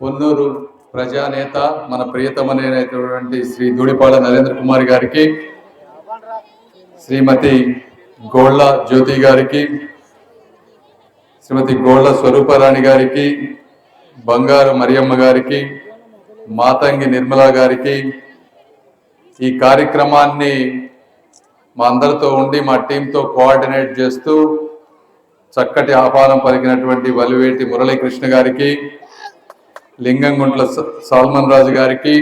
పొన్నూరు ప్రజానేత మన ప్రియతమనేటువంటి శ్రీ దూడిపాడ నరేంద్ర కుమార్ గారికి శ్రీమతి గోళ్ళ జ్యోతి గారికి శ్రీమతి గోళ్ళ స్వరూపరాణి గారికి బంగారు మరియమ్మ గారికి మాతంగి నిర్మల గారికి ఈ కార్యక్రమాన్ని మా అందరితో ఉండి మా టీంతో కోఆర్డినేట్ చేస్తూ చక్కటి ఆహ్వానం పలికినటువంటి వలివేటి మురళీకృష్ణ గారికి లింగంగుంట్ల స- సాల్మన్ రాజు గారికి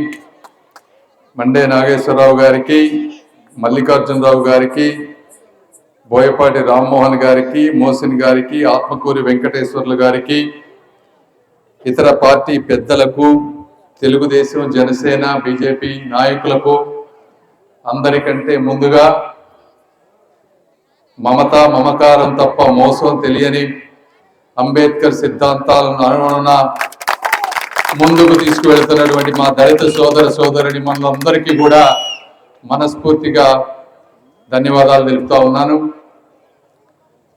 మండే నాగేశ్వరరావు గారికి మల్లికార్జునరావు గారికి బోయపాటి రామ్మోహన్ గారికి మోసిన్ గారికి ఆత్మకూరి వెంకటేశ్వర్లు గారికి ఇతర పార్టీ పెద్దలకు తెలుగుదేశం జనసేన బీజేపీ నాయకులకు అందరికంటే ముందుగా మమత మమకారం తప్ప మోసం తెలియని అంబేద్కర్ సిద్ధాంతాలను అనుగుణ ముందుకు తీసుకువెళ్తున్నటువంటి మా దళిత సోదర సోదరుని మనందరికీ కూడా మనస్ఫూర్తిగా ధన్యవాదాలు తెలుపుతా ఉన్నాను.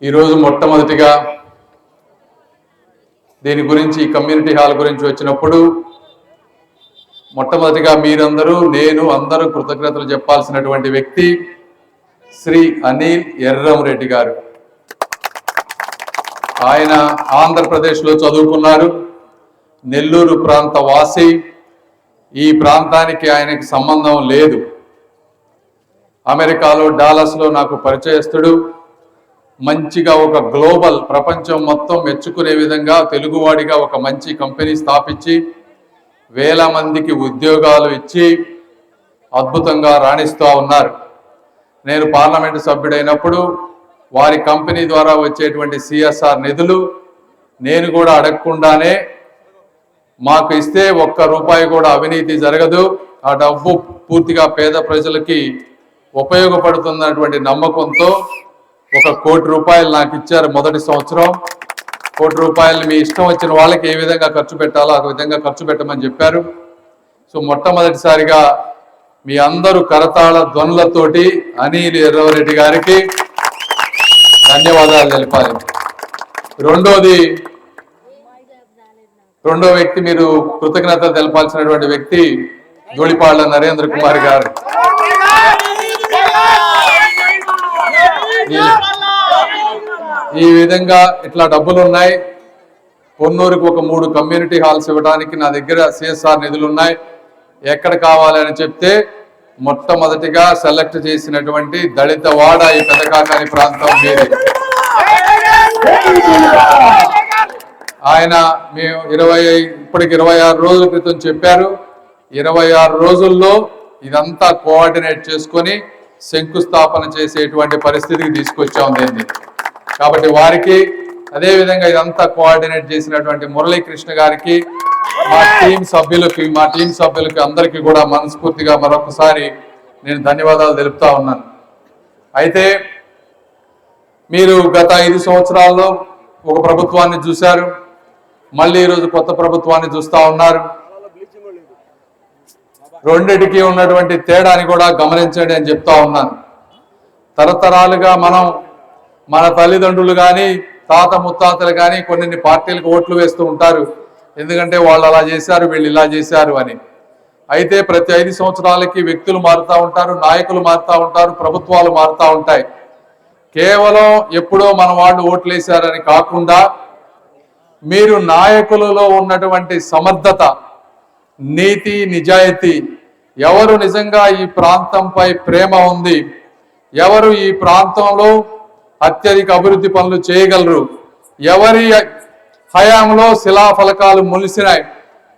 ఈరోజు మొట్టమొదటిగా దీని గురించి కమ్యూనిటీ హాల్ గురించి వచ్చినప్పుడు మొట్టమొదటిగా మీరందరూ నేను అందరూ కృతజ్ఞతలు చెప్పాల్సినటువంటి వ్యక్తి శ్రీ అనిల్ ఎర్రంరెడ్డి గారు. ఆయన ఆంధ్రప్రదేశ్లో చదువుకున్నారు. నెల్లూరు ప్రాంత వాసి ఈ ప్రాంతానికి ఆయనకి సంబంధం లేదు. అమెరికాలో డాలస్లో నాకు పరిచయస్తుడు. మంచిగా ఒక గ్లోబల్ ప్రపంచం మొత్తం మెచ్చుకునే విధంగా తెలుగువాడిగా ఒక మంచి కంపెనీ స్థాపించి వేల మందికి ఉద్యోగాలు ఇచ్చి అద్భుతంగా రాణిస్తూ ఉన్నారు. నేను పార్లమెంటు సభ్యుడైనప్పుడు వారి కంపెనీ ద్వారా వచ్చేటువంటి సిఎస్ఆర్ నిధులు నేను కూడా అడగకుండానే మాకు ఇస్తే ఒక్క రూపాయి కూడా అవినీతి జరగదు. ఆ డబ్బు పూర్తిగా పేద ప్రజలకి ఉపయోగపడుతున్నటువంటి నమ్మకంతో ఒక కోటి రూపాయలు నాకు ఇచ్చారు మొదటి సంవత్సరం. కోటి రూపాయలు మీ ఇష్టం వచ్చిన వాళ్ళకి ఏ విధంగా ఖర్చు పెట్టాలో ఆ విధంగా ఖర్చు పెట్టమని చెప్పారు. సో మొట్టమొదటిసారిగా మీ అందరూ కరతాళ ధ్వనులతోటి అనిల్ ఎర్రవరెడ్డి గారికి ధన్యవాదాలు తెలిపాలి. రెండోది రెండో వ్యక్తి మీరు కృతజ్ఞతలు తెలపాల్సినటువంటి వ్యక్తి ధూళిపాళ్ళ నరేంద్ర కుమార్ గారు. ఈ- విధంగా ఇట్లా డబ్బులు ఉన్నాయి పొన్నూరుకు ఒక మూడు కమ్యూనిటీ హాల్స్ ఇవ్వడానికి నా దగ్గర సిఎస్ఆర్ నిధులు ఉన్నాయి. ఎక్కడ కావాలని చెప్తే మొట్టమొదటిగా సెలెక్ట్ చేసినటువంటి దళిత వాడ ఈ పెదకాకాని ప్రాంతం మీది. ఆయన మేము ఇరవై ఇప్పటికి ఇరవై ఆరు రోజుల క్రితం చెప్పారు. ఇరవై ఆరు రోజుల్లో ఇదంతా కోఆర్డినేట్ చేసుకొని శంకుస్థాపన చేసేటువంటి పరిస్థితికి తీసుకొచ్చాం దీన్ని. కాబట్టి వారికి అదేవిధంగా ఇదంతా కోఆర్డినేట్ చేసినటువంటి మురళీకృష్ణ గారికి మా టీం సభ్యులకి మా టీం సభ్యులకి అందరికీ కూడా మనస్ఫూర్తిగా మరొకసారి నేను ధన్యవాదాలు తెలుపుతా ఉన్నాను. అయితే మీరు గత ఐదు సంవత్సరాల్లో ఒక ప్రభుత్వాన్ని చూశారు. మళ్ళీ ఈరోజు కొత్త ప్రభుత్వాన్ని చూస్తా ఉన్నారు. రెండిటికి ఉన్నటువంటి తేడాని కూడా గమనించండి అని చెప్తా ఉన్నాను. తరతరాలుగా మనం మన తల్లిదండ్రులు కానీ తాత ముత్తాతలు కానీ కొన్ని పార్టీలకు ఓట్లు వేస్తూ ఉంటారు. ఎందుకంటే వాళ్ళు అలా చేశారు వీళ్ళు ఇలా చేశారు అని. అయితే ప్రతి ఐదు సంవత్సరాలకి వ్యక్తులు మారుతూ ఉంటారు నాయకులు మారుతూ ఉంటారు ప్రభుత్వాలు మారుతూ ఉంటాయి. కేవలం ఎప్పుడో మన వాళ్ళు ఓట్లు వేశారని కాకుండా మీరు నాయకులలో ఉన్నటువంటి సమర్థత నీతి నిజాయితీ ఎవరు నిజంగా ఈ ప్రాంతంపై ప్రేమ ఉంది ఎవరు ఈ ప్రాంతంలో అత్యధిక అభివృద్ధి పనులు చేయగలరు ఎవరి హయాంలో శిలాఫలకాలు మొలిసినాయి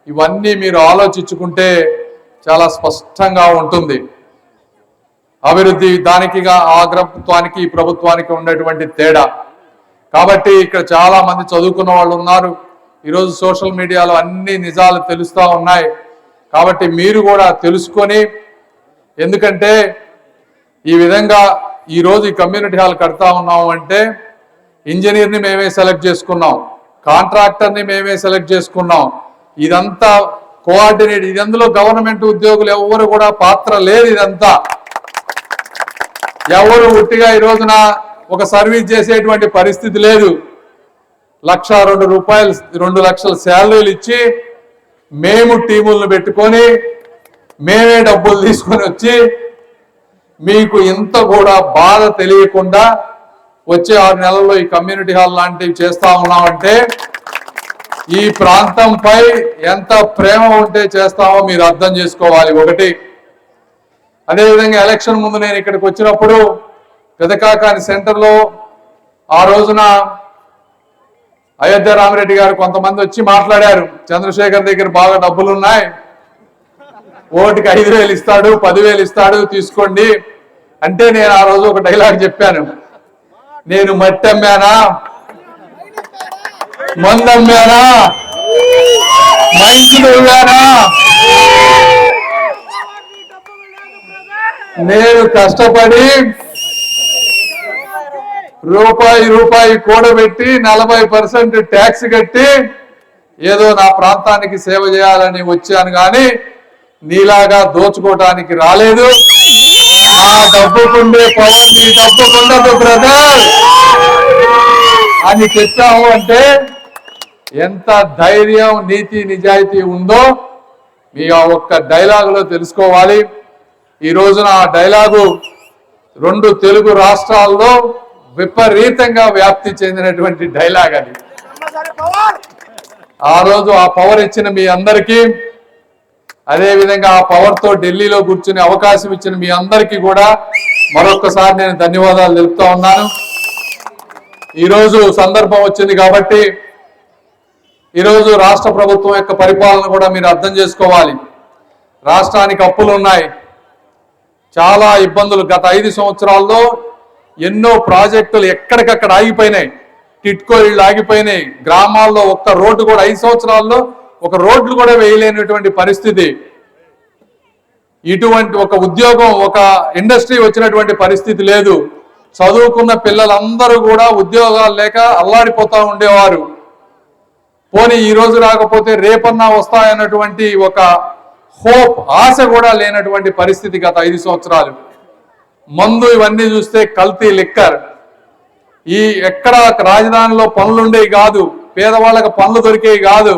ఇవన్నీ మీరు ఆలోచించుకుంటే చాలా స్పష్టంగా ఉంటుంది. అభివృద్ధి దానికిగా ఆ ప్రభుత్వానికి ఈ ప్రభుత్వానికి ఉన్నటువంటి తేడా. కాబట్టి ఇక్కడ చాలా మంది చదువుకున్న వాళ్ళు ఉన్నారు. ఈరోజు సోషల్ మీడియాలో అన్ని నిజాలు తెలుస్తూ ఉన్నాయి. కాబట్టి మీరు కూడా తెలుసుకొని ఎందుకంటే ఈ విధంగా ఈరోజు ఈ కమ్యూనిటీ హాల్ కడతా ఉన్నాము అంటే ఇంజనీర్ని మేమే సెలెక్ట్ చేసుకున్నాం కాంట్రాక్టర్ని మేమే సెలెక్ట్ చేసుకున్నాం. ఇదంతా కోఆర్డినేట్ ఇది అందులో గవర్నమెంట్ ఉద్యోగులు ఎవరు కూడా పాత్ర లేదు ఇదంతా. ఎవరు ఉట్టిగా ఈ రోజున ఒక సర్వీస్ చేసేటువంటి పరిస్థితి లేదు. లక్ష రెండు రూపాయలు రెండు లక్షల శాలరీలు ఇచ్చి మేము టీములను పెట్టుకొని మేమే డబ్బులు తీసుకొని వచ్చి మీకు ఇంత కూడా బాధ తెలియకుండా వచ్చే ఆరు నెలల్లో ఈ కమ్యూనిటీ హాల్ లాంటివి చేస్తా ఉన్నామంటే ఈ ప్రాంతంపై ఎంత ప్రేమ ఉంటే చేస్తామో మీరు అర్థం చేసుకోవాలి ఒకటి. అదేవిధంగా ఎలక్షన్ ముందు నేను ఇక్కడికి వచ్చినప్పుడు పెదకాకాని సెంటర్లో ఆ రోజున అయోధ్య రామిరెడ్డి గారు కొంతమంది వచ్చి మాట్లాడారు చంద్రశేఖర్ దగ్గర బాగా డబ్బులు ఉన్నాయి ఓటుకి ఐదు వేలు ఇస్తాడు పదివేలు ఇస్తాడు తీసుకోండి. అంటే నేను ఆ రోజు ఒక డైలాగ్ చెప్పాను నేను మట్టి అమ్మానా మందమ్మానా? అమ్మానా నేను కష్టపడి రూపాయి రూపాయి కూడబెట్టి నలభై పర్సెంట్ ట్యాక్స్ కట్టి ఏదో నా ప్రాంతానికి సేవ చేయాలని వచ్చాను కానీ నీలాగా దోచుకోవటానికి రాలేదు. ఆ డబ్బుకుండే పవర్ నీ డబ్బుకుండదు బ్రదర్. అని చెప్పాము అంటే ఎంత ధైర్యం నీతి నిజాయితీ ఉందో మీ ఆ ఒక్క డైలాగులో తెలుసుకోవాలి. ఈ రోజున ఆ డైలాగు రెండు తెలుగు రాష్ట్రాల్లో విపరీతంగా వ్యాప్తి చెందినటువంటి డైలాగ్ అది. ఆ రోజు ఆ పవర్ ఇచ్చిన మీ అందరికీ అదే విధంగా ఆ పవర్తో ఢిల్లీలో కూర్చునే అవకాశం ఇచ్చిన మీ అందరికీ కూడా మరొకసారి నేను ధన్యవాదాలు తెలుపుతా ఉన్నాను. ఈరోజు సందర్భం వచ్చింది కాబట్టి ఈరోజు రాష్ట్ర ప్రభుత్వం యొక్క పరిపాలన కూడా మీరు అర్థం చేసుకోవాలి. రాష్ట్రానికి అప్పులు ఉన్నాయి. చాలా ఇబ్బందులు. గత ఐదు సంవత్సరాల్లో ఎన్నో ప్రాజెక్టులు ఎక్కడికక్కడ ఆగిపోయినాయి. టిట్కో ఇళ్ళు ఆగిపోయినాయి. గ్రామాల్లో ఒక్క రోడ్డు కూడా ఐదు సంవత్సరాల్లో ఒక రోడ్లు కూడా వేయలేనటువంటి పరిస్థితి. ఇటువంటి ఒక ఉద్యోగం ఒక ఇండస్ట్రీ వచ్చినటువంటి పరిస్థితి లేదు. చదువుకున్న పిల్లలందరూ కూడా ఉద్యోగాలు లేక అల్లాడిపోతూ ఉండేవారు. పోనీ ఈ రోజు రాకపోతే రేపన్నా వస్తాయన్నటువంటి ఒక హోప్ ఆశ కూడా లేనటువంటి పరిస్థితి గత ఐదు సంవత్సరాలు. మందు ఇవన్నీ చూస్తే కల్తీ లిక్కర్. ఈ ఎక్కడ రాజధానిలో పనులుండేవి కాదు పేదవాళ్ళకి పనులు దొరికేవి కాదు.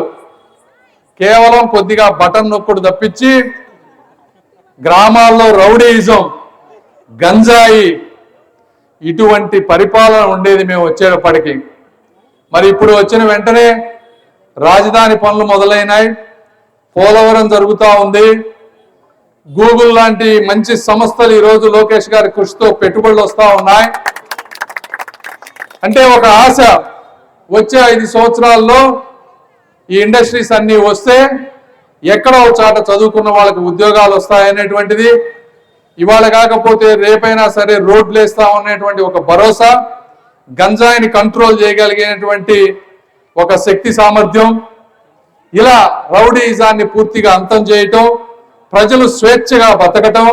కేవలం కొద్దిగా బటన్ నొక్కుడు తప్పించి గ్రామాల్లో రౌడీయిజం గంజాయి ఇటువంటి పరిపాలన ఉండేది మేము వచ్చేటప్పటికి. మరి ఇప్పుడు వచ్చిన వెంటనే రాజధాని పనులు మొదలైనాయి. పోలవరం జరుగుతూ ఉంది. గూగుల్ లాంటి మంచి సంస్థలు ఈరోజు లోకేష్ గారి కృషితో పెట్టుబడులు వస్తూ ఉన్నాయి. అంటే ఒక ఆశ వచ్చే ఐదు సంవత్సరాల్లో ఈ ఇండస్ట్రీస్ అన్నీ వస్తే ఎక్కడో ఒక చాట చదువుకున్న వాళ్ళకి ఉద్యోగాలు వస్తాయనేటువంటిది. ఇవాళ కాకపోతే రేపైనా సరే రోడ్లు వేస్తామనేటువంటి ఒక భరోసా గంజాయిని కంట్రోల్ చేయగలిగినటువంటి ఒక శక్తి సామర్థ్యం. ఇలా రౌడీజాన్ని పూర్తిగా అంతం చేయటం ప్రజలు స్వేచ్ఛగా బతకటం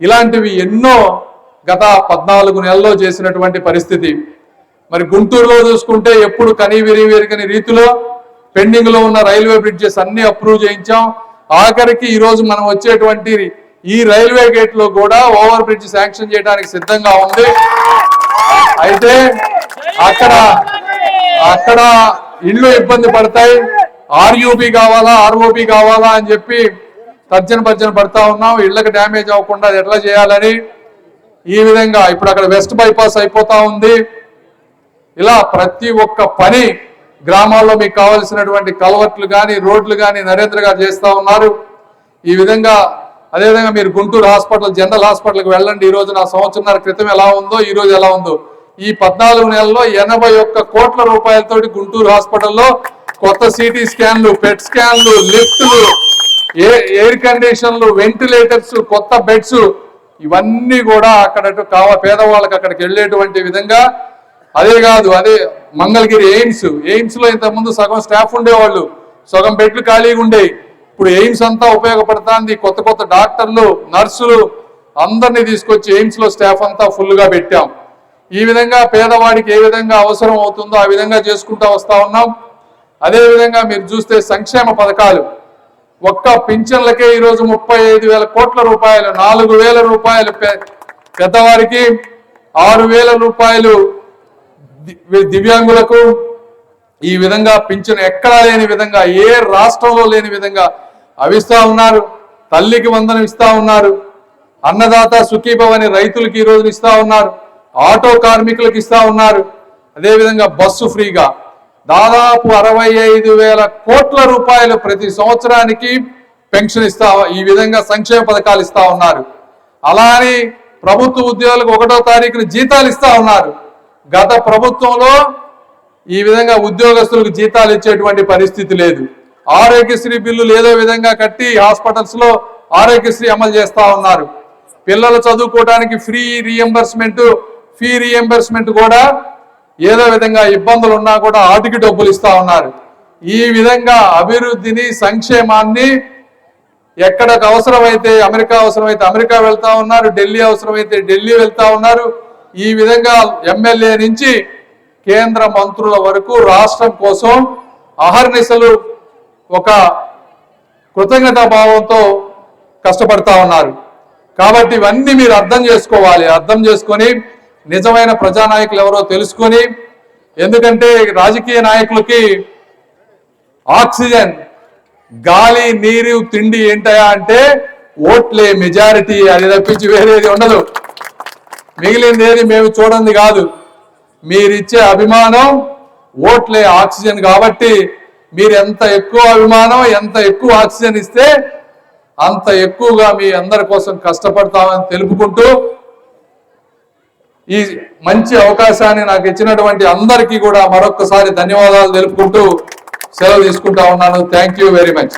ఇలాంటివి ఎన్నో గత పద్నాలుగు నెలల్లో చేసినటువంటి పరిస్థితి. మరి గుంటూరులో చూసుకుంటే ఎప్పుడు కని విరివిరిగని రీతిలో పెండింగ్లో ఉన్న రైల్వే బ్రిడ్జెస్ అన్ని అప్రూవ్ చేయించాం. ఆఖరికి ఈరోజు మనం వచ్చేటువంటి ఈ రైల్వే గేట్లో కూడా ఓవర్ బ్రిడ్జ్ శాంక్షన్ చేయడానికి సిద్ధంగా ఉంది. అయితే అక్కడ అక్కడ ఇళ్ళు ఇబ్బంది పడతాయి. ఆర్యూబీ కావాలా ఆర్ఓబి కావాలా అని చెప్పి తర్జన భర్జన పడతా ఉన్నాం. ఇళ్ళకు డ్యామేజ్ అవ్వకుండా ఎట్లా చేయాలని ఈ విధంగా ఇప్పుడు అక్కడ వెస్ట్ బైపాస్ అయిపోతా ఉంది. ఇలా ప్రతి ఒక్క పని గ్రామాల్లో మీకు కావలసినటువంటి కలవట్లు కానీ రోడ్లు కానీ నరేంద్ర గారు చేస్తూ ఉన్నారు. ఈ విధంగా అదేవిధంగా మీరు గుంటూరు హాస్పిటల్ జనరల్ హాస్పిటల్కి వెళ్ళండి. ఈ రోజు నా సంవత్సరంన్నర క్రితం ఎలా ఉందో ఈ రోజు ఎలా ఉందో. ఈ పద్నాలుగు నెలల్లో ఎనభై ఒక్క కోట్ల రూపాయలతోటి గుంటూరు హాస్పిటల్లో కొత్త సిటీ స్కాన్లు పెట్ స్కాన్లు లిఫ్ట్లు ఏ ఎయిర్ కండిషన్లు వెంటిలేటర్స్ కొత్త బెడ్స్ ఇవన్నీ కూడా అక్కడ కావ పేదవాళ్ళకి అక్కడికి వెళ్ళేటువంటి విధంగా అదే కాదు అదే మంగళగిరి ఎయిమ్స్ ఎయిమ్స్లో ఇంతకుముందు సగం స్టాఫ్ ఉండేవాళ్ళు సగం బెడ్లు ఖాళీగా ఉండేవి ఇప్పుడు ఎయిమ్స్ అంతా ఉపయోగపడుతుంది కొత్త కొత్త డాక్టర్లు నర్సులు అందరినీ తీసుకొచ్చి ఎయిమ్స్లో స్టాఫ్ అంతా ఫుల్గా పెట్టాం. ఈ విధంగా పేదవాడికి ఏ విధంగా అవసరం అవుతుందో ఆ విధంగా చేసుకుంటూ వస్తా ఉన్నాం. అదే విధంగా మీరు చూస్తే సంక్షేమ పథకాలు ఒక్క పింఛన్లకే ఈరోజు ముప్పై ఐదు వేల కోట్ల రూపాయలు నాలుగు వేల రూపాయలు పెద్దవారికి ఆరు వేల రూపాయలు దివ్యాంగులకు ఈ విధంగా పింఛను ఎక్కడా లేని విధంగా ఏ రాష్ట్రంలో లేని విధంగా అవిస్తా ఉన్నారు తల్లికి వందనం ఇస్తా ఉన్నారు అన్నదాత సుఖీభవని రైతులకి ఈ రోజున ఇస్తా ఉన్నారు ఆటో కార్మికులకు ఇస్తా ఉన్నారు అదేవిధంగా బస్సు ఫ్రీగా. దాదాపు అరవై ఐదు వేల కోట్ల రూపాయలు ప్రతి సంవత్సరానికి పెన్షన్ ఇస్తా ఈ విధంగా సంక్షేమ పథకాలు ఇస్తా ఉన్నారు. అలా అని ప్రభుత్వ ఉద్యోగులకు ఒకటో తారీఖున జీతాలు ఇస్తా ఉన్నారు. గత ప్రభుత్వంలో ఈ విధంగా ఉద్యోగస్తులకు జీతాలు ఇచ్చేటువంటి పరిస్థితి లేదు. ఆరోగ్యశ్రీ బిల్లులు ఏదో విధంగా కట్టి హాస్పిటల్స్లో ఆరోగ్యశ్రీ అమలు చేస్తా ఉన్నారు. పిల్లలు చదువుకోవడానికి ఫ్రీ రీఎంబర్స్మెంట్ ఫీ రీఎంబర్స్మెంట్ కూడా ఏదో విధంగా ఇబ్బందులు ఉన్నా కూడా ఆటికి డబ్బులు ఇస్తా ఉన్నారు. ఈ విధంగా అభివృద్ధిని సంక్షేమాన్ని ఎక్కడికి అవసరమైతే అమెరికా అవసరమైతే అమెరికా వెళ్తా ఉన్నారు ఢిల్లీ అవసరమైతే ఢిల్లీ వెళ్తా ఉన్నారు. ఈ విధంగా ఎమ్మెల్యే నుంచి కేంద్ర మంత్రుల వరకు రాష్ట్రం కోసం అహర్నిశలు ఒక కృతజ్ఞత భావంతో కష్టపడతా ఉన్నారు. కాబట్టి ఇవన్నీ మీరు అర్థం చేసుకోవాలి. అర్థం చేసుకొని నిజమైన ప్రజానాయకులు ఎవరో తెలుసుకొని ఎందుకంటే రాజకీయ నాయకులకి ఆక్సిజన్ గాలి నీరు తిండి ఏంటయా అంటే ఓట్లే మెజారిటీ అది తప్పించి వేరేది ఉండదు. మిగిలింది ఏది మేము చూడండి కాదు. మీరిచ్చే అభిమానం ఓట్లే ఆక్సిజన్ కాబట్టి మీరు ఎంత ఎక్కువ అభిమానం ఎంత ఎక్కువ ఆక్సిజన్ ఇస్తే అంత ఎక్కువగా మీ అందరి కోసం కష్టపడతామని తెలుపుకుంటూ ఈ మంచి అవకాశాన్ని నాకు ఇచ్చినటువంటి అందరికీ కూడా మరొక్కసారి ధన్యవాదాలు తెలుపుకుంటూ సెలవు తీసుకుంటా ఉన్నాను. థ్యాంక్ యూ వెరీ మచ్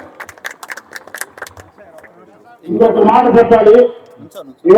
ఇంకొక మాట చెప్పాలి.